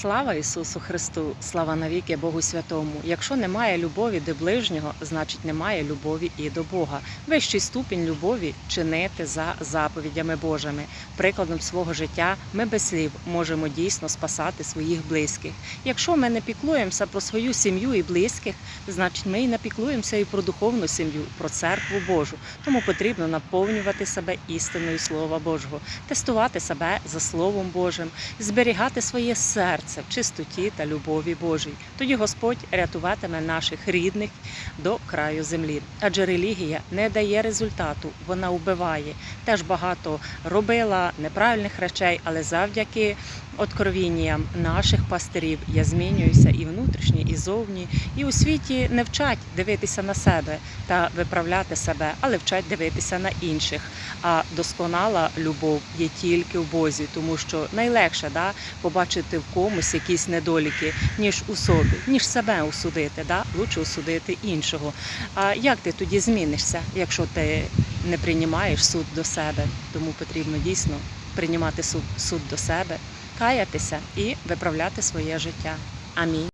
Слава Ісусу Христу, слава навіки Богу Святому. Якщо немає любові до ближнього, значить немає любові і до Бога. Вищий ступінь любові чинити за заповідями Божими. Прикладом свого життя ми без слів можемо дійсно спасати своїх близьких. Якщо ми не піклуємося про свою сім'ю і близьких, значить ми і не піклуємося і про духовну сім'ю, про церкву Божу. Тому потрібно наповнювати себе істиною Слова Божого, тестувати себе за Словом Божим, зберігати своє серце в чистоті та любові Божій. Тоді Господь рятуватиме наших рідних до краю землі. Адже релігія не дає результату, вона вбиває. Теж багато робила неправильних речей, але завдяки откровінням наших пастирів я змінююся і внутрішні, і зовні. І у світі не вчать дивитися на себе та виправляти себе, але вчать дивитися на інших. А досконала любов є тільки в Бозі, тому що найлегше да, побачити в комусь якісь недоліки, ніж у собі, ніж себе осудити. Да? Лучше осудити іншого. А як ти тоді змінишся, якщо ти не приймаєш суд до себе? Тому потрібно дійсно приймати суд, суд до себе, каятися і виправляти своє життя. Амінь.